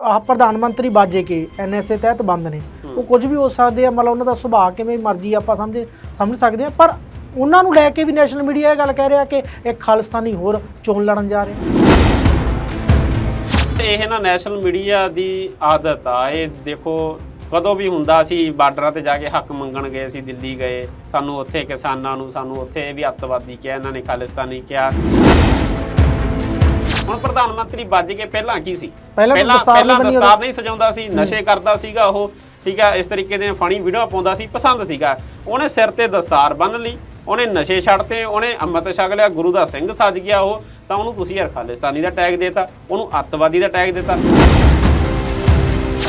ਆਹ ਪ੍ਰਧਾਨ ਮੰਤਰੀ ਬਾਜੇ ਕੇ ਐਨਐਸਏ ਤਹਿਤ ਬੰਦ ਨੇ। ਉਹ ਕੁਝ ਵੀ ਹੋ ਸਕਦੇ ਆ ਮਤਲਬ ਉਹਨਾਂ ਦਾ ਸੁਭਾਅ ਕਿਵੇਂ ਮਰਜ਼ੀ ਆਪਾਂ ਸਮਝ ਸਮਝ ਸਕਦੇ ਆ ਪਰ ਉਹਨਾਂ ਨੂੰ ਲੈ ਕੇ ਵੀ ਨੈਸ਼ਨਲ ਮੀਡੀਆ ਇਹ ਗੱਲ ਕਹਿ ਰਿਹਾ ਕਿ ਇੱਕ ਖਾਲਿਸਤਾਨੀ ਹੋਰ ਚੋਣ ਲੜਨ ਜਾ ਰਹੇ ਤੇ ਇਹ ਨਾ ਨੈਸ਼ਨਲ ਮੀਡੀਆ ਦੀ ਆਦਤ ਆ ਇਹ ਦੇਖੋ ਕਦੋਂ ਵੀ ਹੁੰਦਾ ਸੀ ਬਾਰਡਰਾਂ ਤੇ ਜਾ ਕੇ ਹੱਕ ਮੰਗਣ ਗਏ ਸੀ ਦਿੱਲੀ ਗਏ ਸਾਨੂੰ ਉੱਥੇ ਕਿਸਾਨਾਂ ਨੂੰ ਸਾਨੂੰ ਉੱਥੇ ਇਹ ਵੀ ਅੱਤਵਾਦੀ ਕਿਹਾ ਇਹਨਾਂ ਨੇ ਖਾਲਿਸਤਾਨੀ ਕਿਹਾ। ਹੁਣ ਪ੍ਰਧਾਨ ਮੰਤਰੀ ਵੱਜ ਕੇ ਪਹਿਲਾਂ ਕੀ ਸੀ? ਪਹਿਲਾਂ ਪਹਿਲਾਂ ਦਸਤਾਰ ਨਹੀਂ ਸਜਾਉਂਦਾ ਸੀ ਨਸ਼ੇ ਕਰਦਾ ਸੀਗਾ ਉਹ ਠੀਕ ਆ ਇਸ ਤਰੀਕੇ ਦੇ ਫਣੀ ਵੀਡੀਓ ਪਾਉਂਦਾ ਸੀ ਪਸੰਦ ਸੀਗਾ। ਉਹਨੇ ਸਿਰ ਤੇ ਦਸਤਾਰ ਬੰਨ ਲਈ ਉਹਨੇ ਨਸ਼ੇ ਛੱਡਤੇ ਉਹਨੇ ਅੰਮ੍ਰਿਤ ਛਕ ਲਿਆ ਗੁਰੂ ਦਾ ਸਿੰਘ ਸੱਜ ਗਿਆ ਉਹ ਤਾਂ ਉਹਨੂੰ ਤੁਸੀਂ ਯਾਰ ਖਾਲਿਸਤਾਨੀ ਦਾ ਟੈਗ ਦੇਤਾ ਉਹਨੂੰ ਅੱਤਵਾਦੀ ਦਾ ਟੈਗ ਦਿੱਤਾ।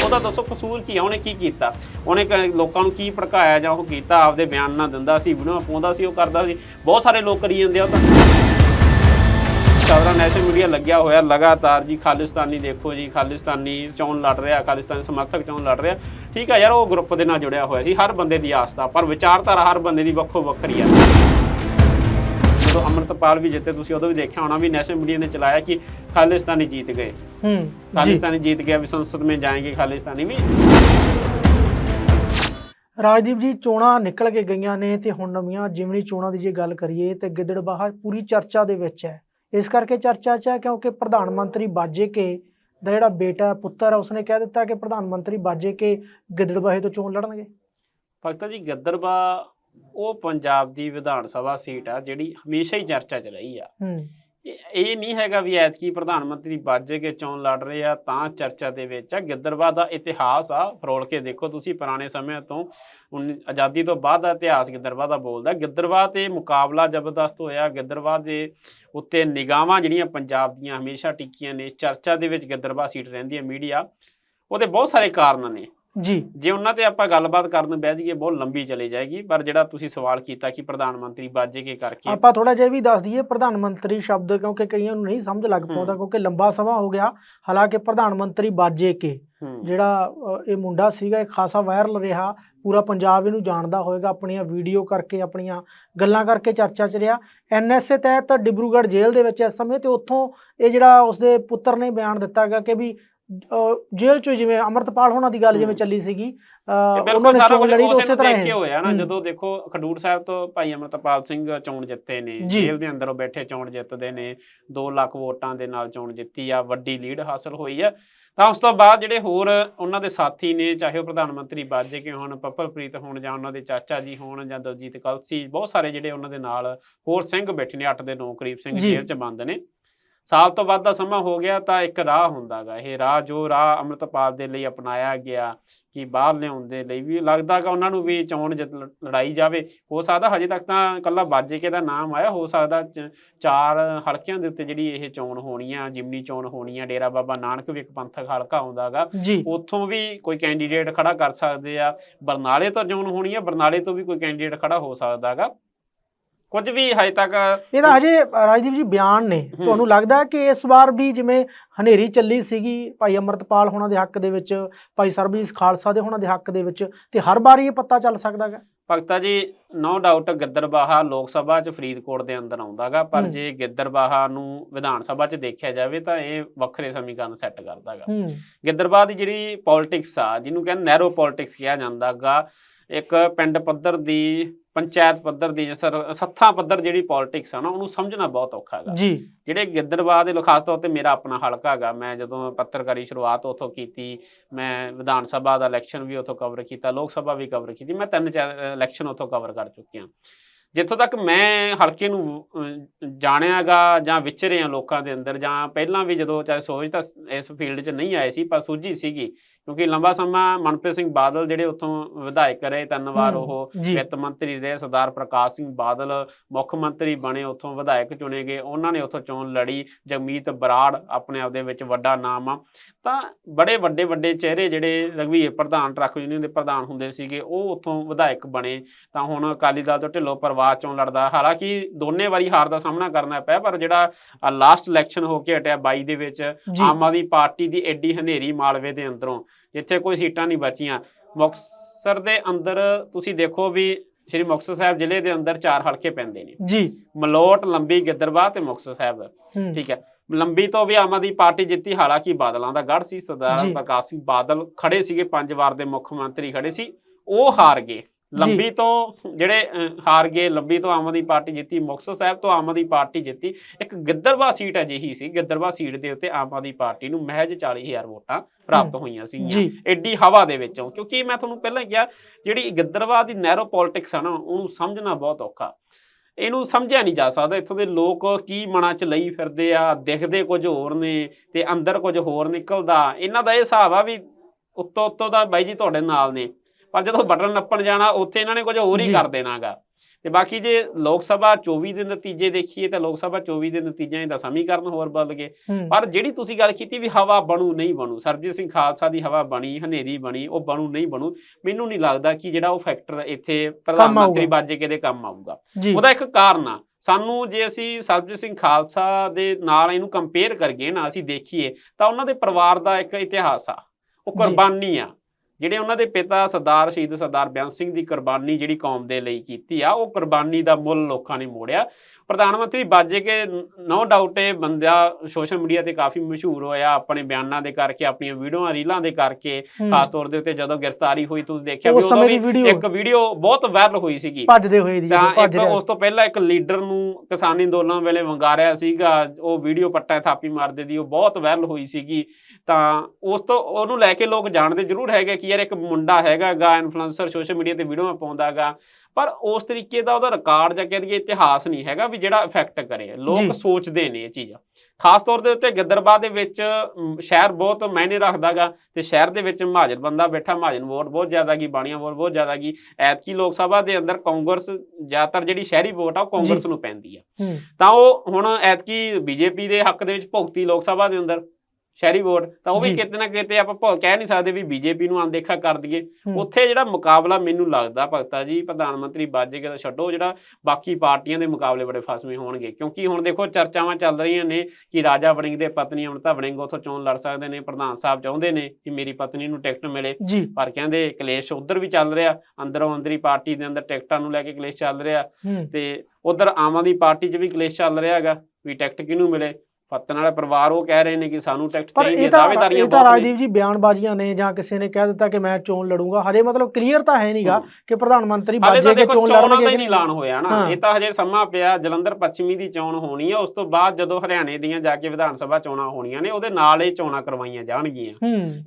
ਉਹਦਾ ਦੱਸੋ ਕਸੂਰ ਕੀ ਆ ਉਹਨੇ ਕੀ ਕੀਤਾ? ਉਹਨੇ ਲੋਕਾਂ ਨੂੰ ਕੀ ਭੜਕਾਇਆ ਜਾਂ ਉਹ ਕੀਤਾ ਆਪਦੇ ਬਿਆਨ ਨਾ ਦਿੰਦਾ ਸੀ ਵੀਡੀਓ ਪਾਉਂਦਾ ਸੀ ਉਹ ਕਰਦਾ ਸੀ ਬਹੁਤ ਸਾਰੇ ਲੋਕ ਕਰੀ ਜਾਂਦੇ ਆ ਉਹ ਤਾਂ। ਖਬਰਾਂ ਨੈਸ਼ਨਲ ਮੀਡੀਆ ਲੱਗਿਆ ਹੋਇਆ ਲਗਾਤਾਰ ਜੀ ਖਾਲਿਸਤਾਨੀ ਦੇਖੋ ਜੀ ਖਾਲਿਸਤਾਨੀ ਚੌਣ ਲੜ ਰਿਹਾ ਖਾਲਿਸਤਾਨੀ ਸਮਰਥਕ ਚੌਣ ਲੜ ਰਿਹਾ। ਠੀਕ ਆ ਯਾਰ ਉਹ ਗਰੁੱਪ ਦੇ ਨਾਲ ਜੁੜਿਆ ਹੋਇਆ ਸੀ ਹਰ ਬੰਦੇ ਦੀ ਆਸਤਾ ਪਰ ਵਿਚਾਰਧਾਰਾ ਹਰ ਬੰਦੇ ਦੀ ਵੱਖੋ ਵੱਖਰੀ ਆ। ਜਦੋਂ ਅਮਰਤਪਾਲ ਵੀ ਜਿੱਤੇ ਤੁਸੀਂ ਉਦੋਂ ਵੀ ਦੇਖਿਆ ਹੋਣਾ ਵੀ ਨੈਸ਼ਨਲ ਮੀਡੀਆ ਨੇ ਚਲਾਇਆ ਕਿ ਖਾਲਿਸਤਾਨੀ ਜੀਤ ਗਏ। ਹੂੰ ਖਾਲਿਸਤਾਨੀ ਜੀਤ ਗਿਆ ਵੀ ਸੰਸਦ ਮੇਂ ਜਾਣਗੇ ਖਾਲਿਸਤਾਨੀ ਵੀ। ਰਾਜਦੀਪ ਜੀ ਚੋਣਾਂ ਨਿਕਲ ਕੇ ਗਈਆਂ ਨੇ ਤੇ ਹੁਣ ਨਵੀਆਂ ਜਿਮਨੀ ਚੋਣਾਂ ਦੀ ਜੇ ਗੱਲ ਕਰੀਏ ਤੇ ਗਿੱਦੜ ਬਾਹਰ ਪੂਰੀ ਚਰਚਾ ਦੇ ਵਿੱਚ ਹੈ। ਇਸ ਕਰਕੇ ਚਰਚਾ 'ਚ ਹੈ ਕਿਉਂਕਿ ਪ੍ਰਧਾਨ ਮੰਤਰੀ ਬਾਜੇ ਕੇ ਦਾ ਜਿਹੜਾ ਬੇਟਾ ਪੁੱਤਰ ਹੈ ਉਸਨੇ ਕਹਿ ਦਿੱਤਾ ਕਿ ਪ੍ਰਧਾਨ ਮੰਤਰੀ ਬਾਜੇ ਕੇ ਗਿੱਦੜਬਾਹੇ ਤੋਂ ਚੋਣ ਲੜਨਗੇ। ਭਗਤਾ ਜੀ ਗੱਦਰਬਾ ਉਹ ਪੰਜਾਬ ਦੀ ਵਿਧਾਨ ਸਭਾ ਸੀਟ ਆ ਜਿਹੜੀ ਹਮੇਸ਼ਾ ਹੀ ਚਰਚਾ 'ਚ ਰਹੀ ਆ। ਹੂੰ। ਇਹ ਇਹ ਨਹੀਂ ਹੈਗਾ ਵੀ ਐਤਕੀ ਪ੍ਰਧਾਨ ਮੰਤਰੀ ਬਾਜੇ ਕੇ ਚੋਣ ਲੜ ਰਹੇ ਆ, ਤਾਂ ਚਰਚਾ ਦੇ ਵਿੱਚ ਆ। ਗਿੱਦਰਬਾ ਦਾ ਇਤਿਹਾਸ ਆ, ਫਰੋਲ ਕੇ ਦੇਖੋ ਤੁਸੀਂ ਪੁਰਾਣੇ ਸਮਿਆਂ ਤੋਂ ਆਜ਼ਾਦੀ ਤੋਂ ਬਾਅਦ ਦਾ ਇਤਿਹਾਸ ਗਿੱਦਰਬਾ ਦਾ ਬੋਲਦਾ। ਗਿੱਦਰਬਾ ਤੇ ਮੁਕਾਬਲਾ ਜ਼ਬਰਦਸਤ ਹੋਇਆ। ਗਿੱਦਰਬਾ ਦੇ ਉੱਤੇ ਨਿਗਾਹਾਂ ਜਿਹੜੀਆਂ ਪੰਜਾਬ ਦੀਆਂ ਹਮੇਸ਼ਾ ਟਿੱਕੀਆਂ ਨੇ, ਚਰਚਾ ਦੇ ਵਿੱਚ ਗਿੱਦਰਬਾ ਸੀਟ ਰਹਿੰਦੀ ਹੈ ਮੀਡੀਆ। ਉਹਦੇ ਬਹੁਤ ਸਾਰੇ ਕਾਰਨ ਨੇ। ਜੀ। ਜੇ ਉਹਨਾਂ ਤੇ ਆਪਾਂ ਗੱਲਬਾਤ ਕਰਨ ਬਹਿ ਜਾਈਏ ਬਹੁਤ ਲੰਬੀ ਚਲੀ ਜਾਏਗੀ ਪਰ ਜਿਹੜਾ ਤੁਸੀਂ ਸਵਾਲ ਕੀਤਾ ਕਿ ਪ੍ਰਧਾਨ ਮੰਤਰੀ ਬਾਜੇ ਕੇ ਕਰਕੇ ਆਪਾਂ ਥੋੜਾ ਜਿਹਾ ਵੀ ਦੱਸ ਦਈਏ ਪ੍ਰਧਾਨ ਮੰਤਰੀ ਸ਼ਬਦ ਕਿਉਂਕਿ ਕਈਆਂ ਨੂੰ ਨਹੀਂ ਸਮਝ ਲੱਗ। ਪਾਉਂਦਾ ਕਿਉਂਕਿ ਲੰਬਾ ਸਮਾਂ ਹੋ ਗਿਆ। ਹਾਲਾਂਕਿ ਪ੍ਰਧਾਨ ਮੰਤਰੀ ਬਾਜੇ ਕੇ। ਜਿਹੜਾ ਇਹ ਮੁੰਡਾ ਸੀਗਾ ਇਹ ਖਾਸਾ ਵਾਇਰਲ ਰਿਹਾ। ਪੂਰਾ ਪੰਜਾਬ ਇਹਨੂੰ ਜਾਣਦਾ ਹੋਵੇਗਾ ਆਪਣੀਆਂ ਵੀਡੀਓ ਕਰਕੇ ਆਪਣੀਆਂ ਗੱਲਾਂ ਕਰਕੇ ਚਰਚਾ 'ਚ ਰਿਹਾ। ਐਨਐਸਏ ਤਹਿਤ ਡਿਬਰੂਗੜ੍ਹ ਜੇਲ੍ਹ ਦੇ ਵਿੱਚ ਇਸ ਸਮੇਂ ਤੇ ਉੱਥੋਂ ਇਹ ਜਿਹੜਾ ਉਸਦੇ ਪੁੱਤਰ ਨੇ ਬਿਆਨ ਦਿੱਤਾ ਗਿਆ ਕਿ ਵੀ ਜੇਲ੍ਹ 'ਚੋਂ ਜਿਵੇਂ ਅਮਰਤਪਾਲ ਹੋਣਾ ਦੀ ਗੱਲ ਜਿਵੇਂ ਹੂੰ। ਚੱਲੀ ਸੀਗੀ ਬਿਲਕੁਲ ਨੇ ਸਾਰਾ ਚੋਣ ਕੁਝ ਲੜੀ ਉਸੇ ਤਰ੍ਹਾਂ ਇਹ ਹੋਇਆ ਨਾ ਹੂੰ। ਜਦੋਂ ਦੇਖੋ ਖਡੂਰ ਸਾਹਿਬ ਤੋਂ ਭਾਈ ਅਮਰਤਪਾਲ ਸਿੰਘ ਚੋਣ ਜਿੱਤੇ ਨੇ। ਜੇਲ੍ਹ ਦੇ ਅੰਦਰ ਉਹ ਬੈਠੇ ਚੋਣ ਜਿੱਤਦੇ ਨੇ 2 ਲੱਖ ਵੋਟਾਂ ਦੇ ਨਾਲ ਚੋਣ ਜਿੱਤੀ ਆ ਵੱਡੀ ਲੀਡ ਹਾਸਲ ਹੋਈ ਆ ਤਾਂ ਉਸ ਤੋਂ ਬਾਅਦ ਜਿਹੜੇ ਹੋਰ ਉਹਨਾਂ ਦੇ ਸਾਥੀ ਨੇ ਚਾਹੇ ਉਹ ਪ੍ਰਧਾਨ ਮੰਤਰੀ ਬਾਜੇ ਕੇ ਹੋਣ ਪੱਪਲਪ੍ਰੀਤ ਹੋਣ ਜਾਂ ਉਹਨਾਂ ਦੇ ਚਾਚਾ ਜੀ ਹੋਣ ਜਾਂ ਦਲਜੀਤ ਕਲਸੀ ਬਹੁਤ ਸਾਰੇ ਜਿਹੜੇ ਉਹਨਾਂ ਦੇ ਨਾਲ ਹੋਰ ਸਿੰਘ ਬੈਠੇ ਨੇ 8 ਦੇ 9 ਕਰੀਬ ਸਿੰਘ। ਜੇਲ੍ਹ 'ਚ ਬੰਦ ਨੇ ਸਾਲ ਤੋਂ ਵੱਧ ਦਾ ਸਮਾਂ ਹੋ ਗਿਆ ਤਾਂ ਇੱਕ ਰਾਹ ਹੁੰਦਾਗਾ। ਇਹ ਰਾਹ ਜੋ ਰਾਹ ਅੰਮ੍ਰਿਤਪਾਲ ਦੇ ਲਈ ਅਪਣਾਇਆ ਗਿਆ ਕਿ ਬਾਹਰ ਲਿਆਉਣ ਦੇ ਲਈ ਵੀ ਲੱਗਦਾ ਕਿ ਉਹਨਾਂ ਨੂੰ ਵੀ ਚੋਣ ਜਿੱਤ ਲੜਾਈ ਜਾਵੇ। ਹੋ ਸਕਦਾ ਹਜੇ ਤੱਕ ਤਾਂ ਕੱਲਾ ਬਾਜੇਕੇ ਦਾ ਨਾਮ ਆਇਆ ਹੋ ਸਕਦਾ ਚਾਰ ਹਲਕਿਆਂ ਦੇ ਉੱਤੇ ਜਿਹੜੀ ਇਹ ਚੋਣ ਹੋਣੀ ਆ ਜਿਮਨੀ ਚੋਣ ਹੋਣੀ ਆ ਡੇਰਾ ਬਾਬਾ ਨਾਨਕ ਵੀ ਇੱਕ ਪੰਥਕ ਹਲਕਾ ਆਉਂਦਾਗਾ। ਉੱਥੋਂ ਵੀ ਕੋਈ ਕੈਂਡੀਡੇਟ ਖੜਾ ਕਰ ਸਕਦੇ ਆ। ਬਰਨਾਲੇ ਤੋਂ ਚੋਣ ਹੋਣੀ ਆ ਬਰਨਾਲੇ ਤੋਂ ਵੀ ਕੋਈ ਕੈਂਡੀਡੇਟ ਖੜਾ ਹੋ ਸਕਦਾਗਾ। ਕੁਝ ਵੀ ਹਜੇ ਤੱਕ ਇਹ ਤਾਂ ਹਜੇ ਰਾਜਦੀਪ ਜੀ ਬਿਆਨ ਨੇ। ਤੁਹਾਨੂੰ ਲੱਗਦਾ ਕਿ ਇਸ ਵਾਰ ਵੀ ਜਿਵੇਂ ਹਨੇਰੀ ਚੱਲੀ ਸੀਗੀ ਭਾਈ ਅਮਰਤਪਾਲ ਹੋਣਾ ਦੇ ਹੱਕ ਦੇ ਵਿੱਚ ਭਾਈ ਸਰਬਜੀਤ ਖਾਲਸਾ ਦੇ ਹੋਣਾ ਦੇ ਹੱਕ ਦੇ ਵਿੱਚ ਤੇ ਹਰ ਵਾਰ ਇਹ ਪਤਾ ਚੱਲ ਸਕਦਾ ਹੈ ਭਗਤਾ ਜੀ ਨੋ ਡਾਊਟ ਗਿੱਦਰਬਾਹਾ ਲੋਕ ਸਭਾ ਚ ਫਰੀਦਕੋਟ ਦੇ ਅੰਦਰ ਆਉਂਦਾਗਾ ਪਰ। ਜੇ ਗਿੱਦਰਬਾਹਾ ਨੂੰ ਵਿਧਾਨ ਸਭਾ ਚ ਦੇਖਿਆ ਜਾਵੇ ਤਾਂ ਇਹ ਵੱਖਰੇ ਸਮੀਕਰਨ ਸੈੱਟ ਕਰਦਾਗਾ ਗਿੱਦਰਬਾਹਾ ਦੀ ਜਿਹੜੀ ਪੋਲਿਟਿਕਸ ਆ ਜਿਹਨੂੰ ਕਹਿੰਦੇ ਨੈਰੋ ਪੋਲਿਟਿਕਸ ਕਿਹਾ ਜਾਂਦਾਗਾ ਇੱਕ ਪਿੰਡ ਪੱਧਰ ਦੀ ਪੰਚਾਇਤ ਪੱਧਰ ਦੀ ਸਰ- ਸੱਥਾਂ ਪੱਧਰ ਜਿਹੜੀ ਪੋਲਿਟਿਕਸ ਆ ਨਾ ਉਹਨੂੰ ਸਮਝਣਾ ਬਹੁਤ ਔਖਾ ਹੈਗਾ। ਜੀ। ਜਿਹੜੇ ਗਿੱਦੜਬਾਹ ਦੇ ਖਾਸ ਤੌਰ ਤੇ ਮੇਰਾ ਆਪਣਾ ਹਲਕਾ ਹੈਗਾ ਮੈਂ ਜਦੋਂ ਪੱਤਰਕਾਰੀ ਸ਼ੁਰੂਆਤ ਉੱਥੋਂ ਕੀਤੀ ਮੈਂ ਵਿਧਾਨ ਸਭਾ ਦਾ ਇਲੈਕਸ਼ਨ ਵੀ ਉੱਥੋਂ ਕਵਰ ਕੀਤਾ ਲੋਕ ਸਭਾ ਵੀ ਕਵਰ ਕੀਤੀ ਮੈਂ ਤਿੰਨ ਚਾਰ ਇਲੈਕਸ਼ਨ ਉੱਥੋਂ ਕਵਰ ਕਰ ਚੁੱਕਿਆ ਜਿੱਥੋਂ ਤੱਕ ਮੈਂ ਹਲਕੇ ਨੂੰ ਜਾਣਿਆਗਾ ਜਾਂ ਵਿਚਰਿਆ ਲੋਕਾਂ ਦੇ ਅੰਦਰ ਜਾਂ ਪਹਿਲਾਂ ਵੀ ਜਦੋਂ ਚਾਹੇ ਸੋਚ ਤਾਂ ਇਸ ਫੀਲਡ 'ਚ ਨਹੀਂ ਆਏ ਸੀ ਪਰ ਸੂਝੀ ਸੀਗੀ ਕਿਉਂਕਿ ਲੰਬਾ ਸਮਾਂ ਮਨਪ੍ਰੀਤ ਸਿੰਘ ਬਾਦਲ ਜਿਹੜੇ ਉੱਥੋਂ ਵਿਧਾਇਕ ਰਹੇ ਤਿੰਨ ਵਾਰ ਉਹ ਵਿੱਤ ਮੰਤਰੀ ਰਹੇ ਸਰਦਾਰ ਪ੍ਰਕਾਸ਼ ਸਿੰਘ ਬਾਦਲ ਮੁੱਖ ਮੰਤਰੀ ਬਣੇ ਉੱਥੋਂ ਵਿਧਾਇਕ ਚੁਣੇ ਗਏ। ਉਹਨਾਂ ਨੇ ਉੱਥੋਂ ਚੋਣ ਲੜੀ। ਜਗਮੀਤ ਬਰਾੜ ਆਪਣੇ ਆਪ ਦੇ ਵਿੱਚ ਵੱਡਾ ਨਾਮ ਆ। ਤਾਂ ਬੜੇ ਵੱਡੇ ਵੱਡੇ ਚਿਹਰੇ ਜਿਹੜੇ ਰਘਵੀਰ ਪ੍ਰਧਾਨ ਟਰੱਕ ਯੂਨੀਅਨ ਦੇ ਪ੍ਰਧਾਨ ਹੁੰਦੇ ਸੀਗੇ ਉਹ ਉੱਥੋਂ ਵਿਧਾਇਕ ਬਣੇ। ਤਾਂ ਹੁਣ ਅਕਾਲੀ ਦਲ ਤੋਂ ਢਿੱਲੋਂ ਪਰਵਾਰ ਚੋਂ ਲੜਦਾ। ਹਾਲਾਂਕਿ ਦੋਨੇ ਵਾਰੀ ਹਾਰ ਦਾ ਸਾਹਮਣਾ ਕਰਨਾ ਪਿਆ ਪਰ ਜਿਹੜਾ ਲਾਸਟ ਇਲੈਕਸ਼ਨ ਹੋ ਕੇ ਹਟਿਆ 22 ਦੇ ਵਿੱਚ ਆਮ ਆਦਮੀ ਪਾਰਟੀ ਦੀ ਐਡੀ ਹਨੇਰੀ ਮਾਲਵੇ ਦੇ ਅੰਦਰੋਂ। ਜਿੱਥੇ ਕੋਈ ਸੀਟਾਂ ਨਹੀਂ ਬਚੀਆਂ। ਮੁਕਤਸਰ ਦੇ ਅੰਦਰ ਤੁਸੀਂ ਦੇਖੋ ਵੀ ਸ਼੍ਰੀ ਮੁਕਤਸਰ ਸਾਹਿਬ ਜ਼ਿਲ੍ਹੇ ਦੇ ਅੰਦਰ ਚਾਰ ਹਲਕੇ ਪੈਂਦੇ ਨੇ। ਜੀ। ਮਲੋਟ ਲੰਬੀ ਗਿੱਦਰਬਾਹ ਤੇ ਮੁਕਤਸਰ ਸਾਹਿਬ। ਠੀਕ ਹੈ। ਲੰਬੀ ਤੋਂ ਵੀ ਆਮ ਆਦਮੀ ਪਾਰਟੀ ਜਿੱਤੀ ਹਾਲਾਂਕਿ ਬਾਦਲਾਂ ਦਾ ਗੜ ਸੀ। ਸਰਦਾਰ। ਪ੍ਰਕਾਸ਼ ਸਿੰਘ ਬਾਦਲ ਖੜੇ ਸੀਗੇ। ਪੰਜ ਵਾਰ ਦੇ ਮੁੱਖ ਮੰਤਰੀ ਖੜੇ ਸੀ। ਉਹ ਹਾਰ ਗਏ। ਲੰਬੀ ਤੋਂ ਜਿਹੜੇ ਹਾਰ ਗਏ ਲੰਬੀ ਤੋਂ ਆਮ ਆਦਮੀ ਪਾਰਟੀ ਜਿੱਤੀ ਮੁਕਤਸਰ ਸਾਹਿਬ ਤੋਂ ਆਮ ਆਦਮੀ ਪਾਰਟੀ ਜਿੱਤੀ ਇੱਕ ਗਿੱਦਰਵਾ ਸੀਟ ਅਜਿਹੀ ਸੀ ਗਿੱਦਰਵਾ ਸੀਟ ਦੇ ਉੱਤੇ ਆਮ ਆਦਮੀ ਪਾਰਟੀ ਨੂੰ ਮਹਿਜ 40000 ਵੋਟਾਂ ਪ੍ਰਾਪਤ ਹੋਈਆਂ ਸੀ ਐਡੀ ਹਵਾ ਦੇ ਵਿੱਚੋਂ। ਕਿਉਂਕਿ ਮੈਂ ਤੁਹਾਨੂੰ ਪਹਿਲਾਂ ਕਿਹਾ ਜਿਹੜੀ ਗਿੱਦਰਵਾ ਦੀ ਨੈਰੋ ਪੋਲਿਟਿਕਸ ਆ ਨਾ ਉਹਨੂੰ ਸਮਝਣਾ ਬਹੁਤ ਔਖਾ। ਇਹਨੂੰ ਸਮਝਿਆ ਨਹੀਂ ਜਾ ਸਕਦਾ ਇੱਥੋਂ ਦੇ ਲੋਕ ਕੀ ਮਨਾਂ 'ਚ ਲਈ ਫਿਰਦੇ ਆ ਦਿਖਦੇ ਕੁਝ ਹੋਰ ਨੇ ਤੇ ਅੰਦਰ ਕੁਝ ਹੋਰ ਨਿਕਲਦਾ। ਇਹਨਾਂ ਦਾ ਇਹ ਹਿਸਾਬ ਆ ਵੀ ਉੱਤੋਂ ਉੱਤੋਂ ਦਾ ਬਾਈ ਜੀ ਤੁਹਾਡੇ ਨਾਲ ਨੇ। ਪਰ ਜਦੋਂ ਬਟਨ ਨੱਪਣ ਜਾਣਾ ਉੱਥੇ ਇਹਨਾਂ ਨੇ ਕੁਝ ਹੋਰ ਹੀ। ਕਰ ਦੇਣਾਗਾ ਤੇ ਬਾਕੀ ਜੇ ਲੋਕ ਸਭਾ 24 ਦੇ ਨਤੀਜੇ ਦੇਖੀਏ ਤਾਂ ਲੋਕ ਸਭਾ 24 ਦੇ ਨਤੀਜਿਆਂ ਦਾ ਸਮੀਕਰਨ ਹੋਰ ਬਦਲ ਗਏ ਪਰ ਜਿਹੜੀ ਤੁਸੀਂ ਗੱਲ ਕੀਤੀ ਵੀ ਹਵਾ ਬਣੂ ਨਹੀਂ ਬਣੂ ਸਰਜੀਤ ਸਿੰਘ ਖਾਲਸਾ ਦੀ ਹਵਾ ਬਣੀ ਹਨੇਰੀ ਬਣੀ ਉਹ ਬਣੂ ਨਹੀਂ ਬਣੂ ਮੈਨੂੰ ਨਹੀਂ ਲੱਗਦਾ ਕਿ ਜਿਹੜਾ ਉਹ ਫੈਕਟਰ ਇੱਥੇ ਪ੍ਰਧਾਨ। ਮੰਤਰੀ ਬਾਜੇ ਕੇ ਦੇ ਕੰਮ ਆਊਗਾ ਉਹਦਾ ਇੱਕ ਕਾਰਨ ਆ ਸਾਨੂੰ ਜੇ ਅਸੀਂ ਸਰਬਜੀਤ ਸਿੰਘ ਖਾਲਸਾ ਦੇ ਨਾਲ ਇਹਨੂੰ ਕੰਪੇਅਰ ਕਰੀਏ ਨਾ ਅਸੀਂ ਦੇਖੀਏ ਤਾਂ ਉਹਨਾਂ ਦੇ ਪਰਿਵਾਰ ਦਾ ਇੱਕ ਇਤਿਹਾਸ ਆ ਉਹ। ਕੁਰਬਾਨੀ ਆ ਜਿਹੜੇ ਉਹਨਾਂ ਦੇ ਪਿਤਾ ਸਰਦਾਰ ਸ਼ਹੀਦ ਸਰਦਾਰ ਬਿਆਨ ਸਿੰਘ ਦੀ ਕੁਰਬਾਨੀ ਜਿਹੜੀ ਕੌਮ ਦੇ ਲਈ ਕੀਤੀ ਆ ਉਹ ਕੁਰਬਾਨੀ ਦਾ ਮੁੱਲ ਲੋਕਾਂ ਨੇ ਮੋੜਿਆ। ਪ੍ਰਧਾਨ ਮੰਤਰੀ ਬਾਜੇ ਕੇ ਨੋ ਡਾਊਟ ਇਹ ਬੰਦਾ ਸੋਸ਼ਲ ਮੀਡੀਆ ਤੇ ਕਾਫੀ ਮਸ਼ਹੂਰ ਹੋਇਆ। ਆਪਣੇ ਬਿਆਨਾਂ ਦੇ ਕਰਕੇ ਆਪਣੀਆਂ ਵੀਡੀਓਆਂ ਰੀਲਾਂ ਦੇ ਕਰਕੇ। ਖਾਸ ਤੌਰ ਦੇ ਉੱਤੇ ਜਦੋਂ ਗ੍ਰਿਫਤਾਰੀ ਹੋਈ ਤੁਸੀਂ ਦੇਖਿਆ ਵੀ ਉਦੋਂ ਵੀ ਇੱਕ ਵੀਡੀਓ ਬਹੁਤ ਵਾਇਰਲ ਹੋਈ ਸੀਗੀ। ਭੱਜਦੇ ਹੋਏ ਦੀ ਭੱਜ ਰਿਹਾ ਉਸ ਤੋਂ ਪਹਿਲਾਂ ਇੱਕ ਲੀਡਰ ਨੂੰ ਕਿਸਾਨੀ ਅੰਦੋਲਨ ਵੇਲੇ ਵੰਗਾਰਿਆ ਸੀਗਾ। ਉਹ ਵੀਡੀਓ ਪੱਟਾ ਥਾਪੀ ਮਾਰਦੇ ਦੀ ਉਹ ਬਹੁਤ ਵਾਇਰਲ ਹੋਈ ਸੀਗੀ। ਤਾਂ ਉਸ ਤੋਂ ਉਹਨੂੰ ਲੈ ਕੇ ਲੋਕ ਜਾਣਦੇ ਜ਼ਰੂਰ ਹੈਗੇ ਕਿ ਯਾਰ ਇੱਕ ਮੁੰਡਾ ਹੈਗਾਗਾ ਇਨਫਲੂਐਂਸਰ ਸੋਸ਼ਲ ਮੀਡੀਆ ਤੇ ਵੀਡੀਓ ਪਾਉਂਦਾਗਾ ਪਰ ਉਸ ਤਰੀਕੇ ਦਾ ਉਹਦਾ ਰਿਕਾਰਡ ਜਾਂ ਕਹਿ ਦਈਏ ਇਤਿਹਾਸ ਨਹੀਂ ਹੈਗਾ ਵੀ ਜਿਹੜਾ ਇਫੈਕਟ ਕਰੇ। ਲੋਕ ਸੋਚਦੇ ਨੇ ਇਹ ਚੀਜ਼ਾਂ। ਖਾਸ ਤੌਰ ਦੇ ਉੱਤੇ ਗਿੱਦਰਬਾਹ ਦੇ ਵਿੱਚ ਸ਼ਹਿਰ ਬਹੁਤ ਮਾਇਨੇ ਰੱਖਦਾਗਾ ਤੇ ਸ਼ਹਿਰ ਦੇ ਵਿੱਚ ਮਹਾਜਨ ਬੰਦਾ ਬੈਠਾ ਮਹਾਜਨ ਵੋਟ ਬਹੁਤ ਜ਼ਿਆਦਾ ਕੀ ਬਾਣੀਆਂ ਵੋਟ ਬਹੁਤ ਜ਼ਿਆਦਾ ਕੀ ਐਤਕੀ ਲੋਕ ਸਭਾ ਦੇ ਅੰਦਰ ਕਾਂਗਰਸ ਜ਼ਿਆਦਾਤਰ ਜਿਹੜੀ ਸ਼ਹਿਰੀ ਵੋਟ ਆ ਉਹ ਕਾਂਗਰਸ ਨੂੰ ਪੈਂਦੀ ਆ। ਤਾਂ ਉਹ ਹੁਣ ਐਤਕੀ ਬੀਜੇਪੀ ਦੇ ਹੱਕ ਦੇ ਵਿੱਚ ਭੁਗਤੀ ਲੋਕ ਸਭਾ ਦੇ ਅੰਦਰ। ਸ਼ਹਿਰੀ ਵੋਟ ਤਾਂ ਉਹ ਵੀ। ਕਿਤੇ ਨਾ ਕਿਤੇ ਆਪਾਂ ਕਹਿ ਨਹੀਂ ਸਕਦੇ ਵੀ ਬੀਜੇਪੀ ਨੂੰ ਅਣਦੇਖਾ ਕਰ ਦਈਏ। ਉੱਥੇ ਜਿਹੜਾ ਮੁਕਾਬਲਾ ਮੈਨੂੰ ਲੱਗਦਾ ਭਗਤਾ ਜੀ ਪ੍ਰਧਾਨ ਮੰਤਰੀ ਬਾਜੇਗਾ ਦਾ ਛੱਡੋ ਜਿਹੜਾ ਬਾਕੀ ਪਾਰਟੀਆਂ ਦੇ ਮੁਕਾਬਲੇ ਬੜੇ ਫਸਵੇਂ ਹੋਣਗੇ। ਕਿਉਂਕਿ ਹੁਣ ਦੇਖੋ ਚਰਚਾਵਾਂ ਚੱਲ ਰਹੀਆਂ ਨੇ ਕਿ ਰਾਜਾ ਵੜਿੰਗ ਦੇ ਪਤਨੀ ਅਮਰਤਾ ਵੜਿੰਗ ਉੱਥੋਂ ਚੋਣ ਲੜ ਸਕਦੇ ਨੇ। ਪ੍ਰਧਾਨ ਸਾਹਿਬ ਚਾਹੁੰਦੇ ਨੇ ਕਿ ਮੇਰੀ ਪਤਨੀ ਨੂੰ ਟਿਕਟ ਮਿਲੇ। ਪਰ ਕਹਿੰਦੇ ਕਲੇਸ਼ ਉਧਰ ਵੀ ਚੱਲ ਰਿਹਾ। ਅੰਦਰੋਂ ਅੰਦਰੀ ਪਾਰਟੀ ਦੇ ਅੰਦਰ ਟਿਕਟਾਂ ਨੂੰ ਲੈ ਕੇ ਕਲੇਸ਼ ਚੱਲ ਰਿਹਾ। ਤੇ ਉਧਰ ਆਮ ਆਦਮੀ ਪਾਰਟੀ 'ਚ ਵੀ ਕਲੇਸ਼ ਚੱਲ ਰਿਹਾ ਹੈਗਾ ਵੀ ਟਿਕਟ ਕਿਹਨੂੰ ਮਿਲੇ? ਪੱਤਨ ਵਾਲੇ ਪਰਿਵਾਰ ਉਹ ਕਹਿ ਰਹੇ ਨੇ ਕਿ ਸਾਨੂੰ ਪਰ ਚਾਹੀਦੀ ਹੈ ਦਾਅਵੇਦਾਰੀਆਂ ਇਹ ਤਾਂ ਬਹੁਤ ਨੇ। ਰਾਜਦੀਪ ਜੀ ਬਿਆਨਬਾਜ਼ੀਆਂ ਨੇ ਜਾਂ ਕਿਸੇ ਨੇ ਕਹਿ ਦਿੱਤਾ ਕਿ ਮੈਂ ਚੋਣ ਲੜੂੰਗਾ ਹਜੇ ਮਤਲਬ ਕਲੀਅਰ ਤਾਂ ਹੈ ਨਹੀਂਗਾ। ਕਿ ਪ੍ਰਧਾਨ ਮੰਤਰੀ ਬਾਜੇ ਕੇ ਚੋਣ ਲੜਨਗੇ ਹੀ ਨਹੀਂ? ਐਲਾਨ ਹੋਇਆ ਨਾ। ਇਹ ਤਾਂ ਹਜੇ ਸਮਾਂ ਪਿਆ ਜਲੰਧਰ ਪੱਛਮੀ ਦੀ ਚੋਣ ਹੋਣੀ ਹੈ ਉਸ ਤੋਂ ਬਾਅਦ ਜਦੋਂ ਹਰਿਆਣੇ ਦੀਆਂ ਜਾ ਕੇ ਵਿਧਾਨ ਸਭਾ ਚੋਣਾਂ ਹੋਣੀਆਂ ਨੇ ਉਹਦੇ ਨਾਲ ਇਹ ਚੋਣਾਂ ਕਰਵਾਈਆਂ ਜਾਣਗੀਆਂ।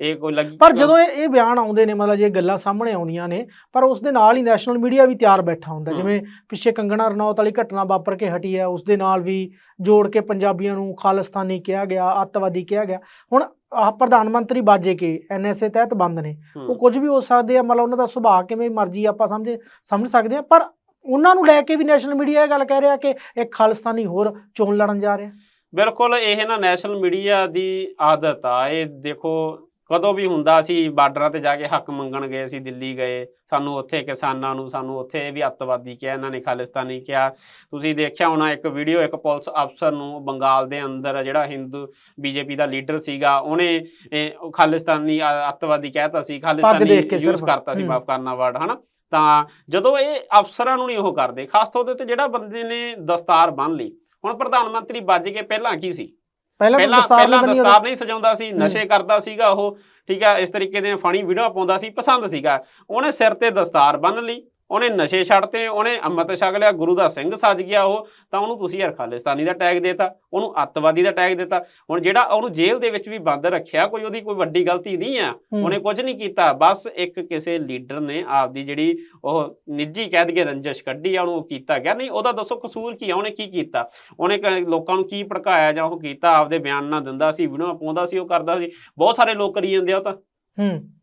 ਇਹ ਕੋਈ ਲੱਗੀ ਪਰ ਜਦੋਂ ਇਹ ਬਿਆਨ ਆਉਂਦੇ ਨੇ ਮਤਲਬ ਜੇ ਗੱਲਾਂ ਸਾਹਮਣੇ ਆਉਂਦੀਆਂ ਨੇ ਪਰ ਉਸ ਦੇ ਨਾਲ ਹੀ ਨੈਸ਼ਨਲ ਮੀਡੀਆ ਵੀ ਤਿਆਰ ਬੈਠਾ ਹੁੰਦਾ। ਜਿਵੇਂ ਪਿੱਛੇ ਕੰਗਣਾ ਰਣੌਤ ਵਾਲੀ ਘਟਨਾ ਵਾਪਰ ਕੇ ਹਟੀ ਹੈ ਉਸ ਦੇ ਨਾਲ ਵੀ ਜੋੜ ਕੇ ਪੰਜਾਬੀਆਂ ਨੂੰ ਖਾਲਿਸਤਾਨੀ ਕਿਹਾ ਗਿਆ ਅੱਤਵਾਦੀ ਕਿਹਾ ਗਿਆ। ਹੁਣ ਆਹ ਪ੍ਰਧਾਨ ਮੰਤਰੀ ਬਾਜੇ ਕੇ ਐਨਐਸਏ ਤਹਿਤ ਬੰਦ ਨੇ। ਉਹ ਕੁਝ ਵੀ ਹੋ ਸਕਦੇ ਆ ਮਤਲਬ ਉਹਨਾਂ ਦਾ ਸੁਭਾਅ ਕਿਵੇਂ ਮਰਜ਼ੀ ਆਪਾਂ ਸਮਝ ਸਮਝ ਸਕਦੇ ਆ ਪਰ ਉਹਨਾਂ ਨੂੰ ਲੈ ਕੇ ਵੀ ਨੈਸ਼ਨਲ ਮੀਡੀਆ ਇਹ ਗੱਲ ਕਹਿ ਰਿਹਾ ਕਿ ਇੱਕ ਖਾਲਿਸਤਾਨੀ ਹੋਰ ਚੋਣ ਲੜਨ ਜਾ ਰਿਹਾ। ਬਿਲਕੁਲ ਇਹ ਨਾ ਨੈਸ਼ਨਲ ਮੀਡੀਆ ਦੀ ਆਦਤ ਆ। ਇਹ ਦੇਖੋ ਕਦੋਂ ਵੀ ਹੁੰਦਾ ਸੀ ਬਾਰਡਰਾਂ ਤੇ ਜਾ ਕੇ ਹੱਕ ਮੰਗਣ ਗਏ ਸੀ ਦਿੱਲੀ ਗਏ ਸਾਨੂੰ ਉੱਥੇ ਕਿਸਾਨਾਂ ਨੂੰ ਸਾਨੂੰ ਉੱਥੇ ਵੀ ਅੱਤਵਾਦੀ ਕਿਹਾ ਇਹਨਾਂ ਨੇ ਖਾਲਿਸਤਾਨੀ ਕਿਹਾ ਤੁਸੀਂ ਦੇਖਿਆ ਹੋਣਾ ਇੱਕ ਵੀਡੀਓ ਇੱਕ ਪੁਲਿਸ ਅਫਸਰ ਨੂੰ ਬੰਗਾਲ ਦੇ ਅੰਦਰ ਜਿਹੜਾ ਹਿੰਦੂ ਬੀਜੇਪੀ ਦਾ ਲੀਡਰ ਸੀਗਾ ਉਹਨੇ ਖਾਲਿਸਤਾਨੀ ਅੱਤਵਾਦੀ ਕਹਿਤਾ ਸੀ ਖਾਲਿਸਤਾਨੀ ਯੂਜ਼। ਕਰਤਾ ਸੀ। ਮਾਫ ਕਰਨਾ ਵਰਡ ਹਨਾ ਤਾਂ ਜਦੋਂ ਇਹ ਅਫਸਰਾਂ ਨੂੰ ਨਹੀਂ ਉਹ ਕਰਦੇ ਖਾਸ ਤੌਰ ਉੱਤੇ ਜਿਹੜਾ ਬੰਦੇ ਨੇ ਦਸਤਾਰ ਬੰਨ ਲਈ ਹੁਣ ਪ੍ਰਧਾਨ ਮੰਤਰੀ ਵੱਜ ਕੇ ਪਹਿਲਾਂ ਕੀ ਸੀ ਪਹਿਲਾਂ ਪਹਿਲਾਂ ਦਸਤਾਰ ਪਹਿਲਾਂ ਦਸਤਾਰ ਨਹੀਂ ਸਜਾਉਂਦਾ ਸੀ। ਨਸ਼ੇ ਕਰਦਾ ਸੀਗਾ ਉਹ ਠੀਕ ਆ ਇਸ ਤਰੀਕੇ ਦੇ ਫਣੀ ਵੀਡੀਓ ਪਾਉਂਦਾ ਸੀ ਪਸੰਦ ਸੀਗਾ ਉਹਨੇ ਸਿਰ ਤੇ ਦਸਤਾਰ ਬੰਨ ਲਈ ਉਹਨੇ ਨਸ਼ੇ ਛੱਡਤੇ ਉਹਨੇ ਅੰਮ੍ਰਿਤ ਛਕ ਲਿਆ ਗੁਰੂ ਦਾ ਸਿੰਘ ਸੱਜ ਗਿਆ ਉਹ ਤਾਂ ਉਹਨੂੰ ਤੁਸੀਂ ਯਾਰ ਖਾਲਿਸਤਾਨੀ ਦਾ ਟੈਗ ਦੇਤਾ ਉਹਨੂੰ ਅੱਤਵਾਦੀ ਦਾ ਟੈਗ ਦਿੱਤਾ। ਹੁਣ ਜਿਹੜਾ ਉਹਨੂੰ ਜੇਲ੍ਹ ਦੇ ਵਿੱਚ ਵੀ ਬੰਦ ਰੱਖਿਆ ਕੋਈ ਉਹਦੀ ਕੋਈ ਵੱਡੀ ਗਲਤੀ ਨਹੀਂ ਆ। ਉਹਨੇ ਕੁਝ ਨਹੀਂ ਕੀਤਾ ਬਸ ਇੱਕ ਕਿਸੇ ਲੀਡਰ ਨੇ ਆਪਦੀ ਜਿਹੜੀ ਉਹ ਨਿੱਜੀ ਕਹਿ ਦਈਏ ਰੰਜਿਸ਼ ਕੱਢੀ ਆ ਉਹਨੂੰ ਉਹ ਕੀਤਾ ਗਿਆ। ਨਹੀਂ ਉਹਦਾ ਦੱਸੋ ਕਸੂਰ ਕੀ ਆ ਉਹਨੇ ਕੀ ਕੀਤਾ? ਉਹਨੇ ਲੋਕਾਂ ਨੂੰ ਕੀ ਭੜਕਾਇਆ ਜਾਂ ਉਹ ਕੀਤਾ ਆਪਦੇ ਬਿਆਨ ਨਾ ਦਿੰਦਾ ਸੀ ਵੀਡੀਓ ਪਾਉਂਦਾ ਸੀ ਉਹ ਕਰਦਾ ਸੀ। ਬਹੁਤ ਸਾਰੇ ਲੋਕ ਕਰੀ ਜਾਂਦੇ ਆ ਉਹ ਤਾਂ। ਹੂੰ।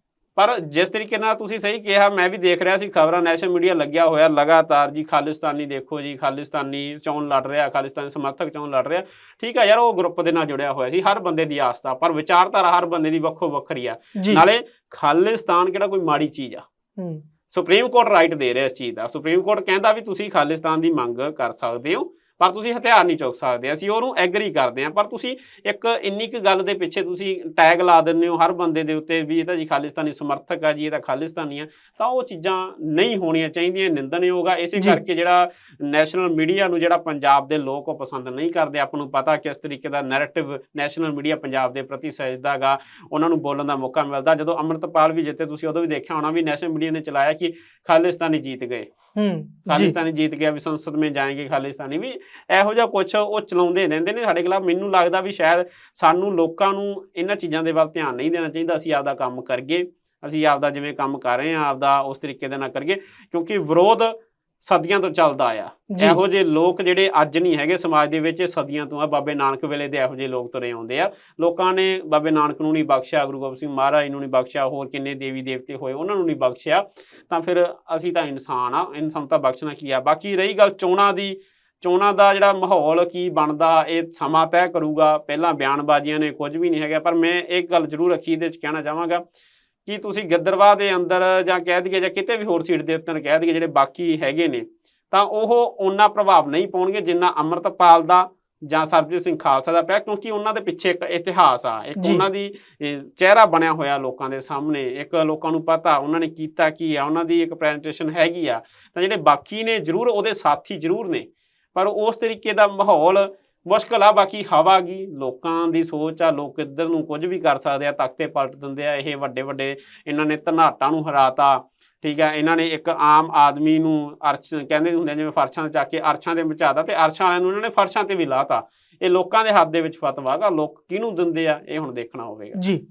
ਪਰ ਜਿਸ ਤਰੀਕੇ ਨਾਲ ਤੁਸੀਂ ਸਹੀ ਕਿਹਾ ਮੈਂ ਵੀ ਦੇਖ ਰਿਹਾ ਸੀ ਖਬਰਾਂ ਨੈਸ਼ਨਲ ਮੀਡੀਆ ਲੱਗਿਆ ਹੋਇਆ ਲਗਾਤਾਰ ਜੀ ਖਾਲਿਸਤਾਨੀ ਦੇਖੋ ਜੀ ਖਾਲਿਸਤਾਨੀ ਚੋਣ ਲੜ ਰਿਹਾ ਖਾਲਿਸਤਾਨੀ ਸਮਰਥਕ ਚੋਣ ਲੜ ਰਿਹਾ। ਠੀਕ ਆ ਯਾਰ ਉਹ ਗਰੁੱਪ ਦੇ ਨਾਲ ਜੁੜਿਆ ਹੋਇਆ ਸੀ ਹਰ ਬੰਦੇ ਦੀ ਆਸਥਾ ਪਰ ਵਿਚਾਰਧਾਰਾ ਹਰ ਬੰਦੇ ਦੀ ਵੱਖੋ ਵੱਖਰੀ ਆ। ਨਾਲੇ ਖਾਲਿਸਤਾਨ ਕਿਹੜਾ ਕੋਈ ਮਾੜੀ ਚੀਜ਼ ਆ? ਸੁਪਰੀਮ ਕੋਰਟ ਰਾਈਟ ਦੇ ਰਿਹਾ ਇਸ ਚੀਜ਼ ਦਾ। ਸੁਪਰੀਮ ਕੋਰਟ ਕਹਿੰਦਾ ਵੀ ਤੁਸੀਂ ਖਾਲਿਸਤਾਨ ਦੀ ਮੰਗ ਕਰ ਸਕਦੇ ਹੋ। ਪਰ ਤੁਸੀਂ ਹਥਿਆਰ ਨਹੀਂ ਚੁੱਕ ਸਕਦੇ ਅਸੀਂ ਉਹਨੂੰ ਐਗਰੀ ਕਰਦੇ ਹਾਂ ਪਰ ਤੁਸੀਂ ਇੱਕ ਇੰਨੀ ਕੁ ਗੱਲ ਦੇ ਪਿੱਛੇ ਤੁਸੀਂ ਟੈਗ ਲਾ ਦਿੰਦੇ ਹੋ ਹਰ ਬੰਦੇ ਦੇ ਉੱਤੇ ਵੀ ਇਹ ਤਾਂ ਜੀ ਖਾਲਿਸਤਾਨੀ ਸਮਰਥਕ ਆ ਜੀ ਇਹ ਤਾਂ ਖਾਲਿਸਤਾਨੀ ਆ ਤਾਂ ਉਹ ਚੀਜ਼ਾਂ ਨਹੀਂ ਹੋਣੀਆਂ ਚਾਹੀਦੀਆਂ ਨਿੰਦਣਯੋਗ ਆ। ਇਸੇ। ਕਰਕੇ ਜਿਹੜਾ ਨੈਸ਼ਨਲ ਮੀਡੀਆ ਨੂੰ ਜਿਹੜਾ ਪੰਜਾਬ ਦੇ ਲੋਕ ਉਹ ਪਸੰਦ ਨਹੀਂ ਕਰਦੇ ਆਪਾਂ ਨੂੰ ਪਤਾ ਕਿਸ ਤਰੀਕੇ ਦਾ ਨੈਰੇਟਿਵ ਨੈਸ਼ਨਲ ਮੀਡੀਆ ਪੰਜਾਬ ਦੇ ਪ੍ਰਤੀ ਸਜਦਾ ਗਾ ਉਹਨਾਂ ਨੂੰ ਬੋਲਣ ਦਾ ਮੌਕਾ ਮਿਲਦਾ। ਜਦੋਂ ਅੰਮ੍ਰਿਤਪਾਲ ਵੀ ਜਿੱਤੇ ਤੁਸੀਂ ਉਦੋਂ ਵੀ ਦੇਖਿਆ ਹੋਣਾ ਵੀ ਨੈਸ਼ਨਲ ਮੀਡੀਆ ਨੇ ਚਲਾਇਆ ਕਿ ਖਾਲਿਸਤਾਨੀ ਜੀਤ ਗਏ। ਹੂੰ ਖਾਲਿਸਤਾਨੀ ਜੀਤ ਗਿਆ ਵੀ ਸੰਸਦ ਮੇਂ ਜਾਏंगे ਖਾਲਿਸਤਾਨੀ ਵੀ ਇਹੋ ਜਿਹਾ ਕੁਝ ਉਹ ਚਲਾਉਂਦੇ ਰਹਿੰਦੇ ਨੇ ਸਾਡੇ ਖਿਲਾਫ। ਮੈਨੂੰ ਲੱਗਦਾ ਵੀ ਸ਼ਾਇਦ ਸਾਨੂੰ ਲੋਕਾਂ ਨੂੰ ਇਹਨਾਂ ਚੀਜ਼ਾਂ ਦੇ ਵੱਲ ਧਿਆਨ ਨਹੀਂ ਦੇਣਾ ਚਾਹੀਦਾ। ਅਸੀਂ ਆਪਦਾ ਕੰਮ ਕਰੀਏ ਅਸੀਂ ਆਪਦਾ ਜਿਵੇਂ ਕੰਮ ਕਰ ਰਹੇ ਹਾਂ ਆਪਦਾ ਉਸ ਤਰੀਕੇ ਦੇ ਨਾਲ ਕਰੀਏ ਕਿਉਂਕਿ ਵਿਰੋਧ ਸਦੀਆਂ ਤੋਂ ਚੱਲਦਾ ਆ। ਜੀ। ਇਹੋ ਜਿਹੇ ਲੋਕ ਜਿਹੜੇ ਅੱਜ ਨਹੀਂ ਹੈਗੇ ਸਮਾਜ ਦੇ ਵਿੱਚ ਸਦੀਆਂ ਤੋਂ ਆ ਬਾਬੇ ਨਾਨਕ ਵੇਲੇ ਦੇ ਇਹੋ ਜਿਹੇ ਲੋਕ ਤੁਰੇ ਆਉਂਦੇ ਆ। ਲੋਕਾਂ ਨੇ ਬਾਬੇ ਨਾਨਕ ਨੂੰ ਨਹੀਂ ਬਖਸ਼ਿਆ ਗੁਰੂ ਗੋਬਿੰਦ ਸਿੰਘ ਮਹਾਰਾਜ ਨੂੰ ਨਹੀਂ ਬਖਸ਼ਿਆ ਹੋਰ ਕਿੰਨੇ ਦੇਵੀ ਦੇਵਤੇ ਹੋਏ ਉਹਨਾਂ ਨੂੰ ਨਹੀਂ ਬਖਸ਼ਿਆ। ਤਾਂ ਫਿਰ ਅਸੀਂ ਤਾਂ ਇਨਸਾਨ ਆ ਇਨਸਾਨ ਤਾਂ ਬਖਸ਼ਣਾ ਕੀ ਆ? ਬਾਕੀ ਰਹੀ ਗੱਲ ਚੋਣਾਂ ਦੀ ਚੋਣਾਂ ਦਾ ਜਿਹੜਾ ਮਾਹੌਲ ਕੀ ਬਣਦਾ ਇਹ ਸਮਾਂ ਤੈਅ ਕਰੂਗਾ। ਪਹਿਲਾਂ ਬਿਆਨਬਾਜ਼ੀਆਂ ਨੇ ਕੁਝ ਵੀ ਨਹੀਂ ਹੈਗਾ ਪਰ ਮੈਂ ਇੱਕ ਗੱਲ ਜ਼ਰੂਰ ਅਖੀਰ ਦੇ ਵਿੱਚ ਕਹਿਣਾ ਚਾਹਾਂਗਾ ਕਿ ਤੁਸੀਂ ਗਿੱਦੜਵਾ ਦੇ ਅੰਦਰ ਜਾਂ ਕਹਿ ਦਈਏ ਜਾਂ ਕਿਤੇ ਵੀ ਹੋਰ ਸੀਟ ਦੇ ਉੱਤੇ ਕਹਿ ਦਈਏ ਜਿਹੜੇ ਬਾਕੀ ਹੈਗੇ ਨੇ ਤਾਂ ਉਹ ਉਹਨਾਂ ਪ੍ਰਭਾਵ ਨਹੀਂ ਪਾਉਣਗੇ ਜਿੰਨਾ ਅੰਮ੍ਰਿਤਪਾਲ ਦਾ ਜਾਂ ਸਰਬਜੀਤ ਸਿੰਘ ਖਾਲਸਾ ਦਾ ਪਿਆ ਕਿਉਂਕਿ ਉਹਨਾਂ ਦੇ ਪਿੱਛੇ ਇੱਕ ਇਤਿਹਾਸ ਆ। ਇੱਕ। ਉਹਨਾਂ ਦੀ ਚਿਹਰਾ ਬਣਿਆ ਹੋਇਆ ਲੋਕਾਂ ਦੇ ਸਾਹਮਣੇ। ਇੱਕ ਲੋਕਾਂ ਨੂੰ ਪਤਾ ਉਹਨਾਂ ਨੇ ਕੀਤਾ ਕੀ ਆ ਉਹਨਾਂ ਦੀ ਇੱਕ ਪ੍ਰੈਜੈਂਟੇਸ਼ਨ ਹੈਗੀ ਆ। ਤਾਂ ਜਿਹੜੇ ਬਾਕੀ ਨੇ ਜ਼ਰੂਰ ਉਹਦੇ ਸਾਥੀ ਜ਼ਰੂਰ ਨੇ। ਪਰ ਉਸ ਤਰੀਕੇ ਦਾ ਮਾਹੌਲ ਮੁਸ਼ਕਲ ਆ, ਬਾਕੀ ਹਵਾ ਗੀ ਲੋਕਾਂ ਦੀ ਸੋਚ ਆ, ਲੋਕ ਇੱਧਰ ਨੂੰ ਕੁਝ ਵੀ ਕਰ ਸਕਦੇ ਆ, ਤਖਤੇ ਪਲਟ ਦਿੰਦੇ ਆ, ਇਹ ਵੱਡੇ ਵੱਡੇ ਇਹਨਾਂ ਨੇ ਧਨਾਟਾਂ ਨੂੰ ਹਰਾਤਾ, ਠੀਕ ਆ, ਇਹਨਾਂ ਨੇ ਇੱਕ ਆਮ ਆਦਮੀ ਨੂੰ ਅਰਸ਼ ਕਹਿੰਦੇ ਹੁੰਦੇ ਆ, ਜਿਵੇਂ ਫਰਸ਼ਾਂ ਤੇ ਚੱਕ ਕੇ ਅਰਸ਼ਾਂ ਦੇ ਮਚਾਦਾ ਤੇ ਅਰਸ਼ਾਂ ਵਾਲਿਆਂ ਨੂੰ ਇਹਨਾਂ ਨੇ ਫਰਸ਼ਾਂ ਤੇ ਵੀ ਲਾਤਾ, ਇਹ ਲੋਕਾਂ ਦੇ ਹੱਥ ਦੇ ਵਿੱਚ ਫਤਵਾ ਗਾ, ਲੋਕ ਕਿਹਨੂੰ ਦਿੰਦੇ ਆ, ਇਹ ਹੁਣ ਦੇਖਣਾ ਹੋਵੇਗਾ। ਜੀ।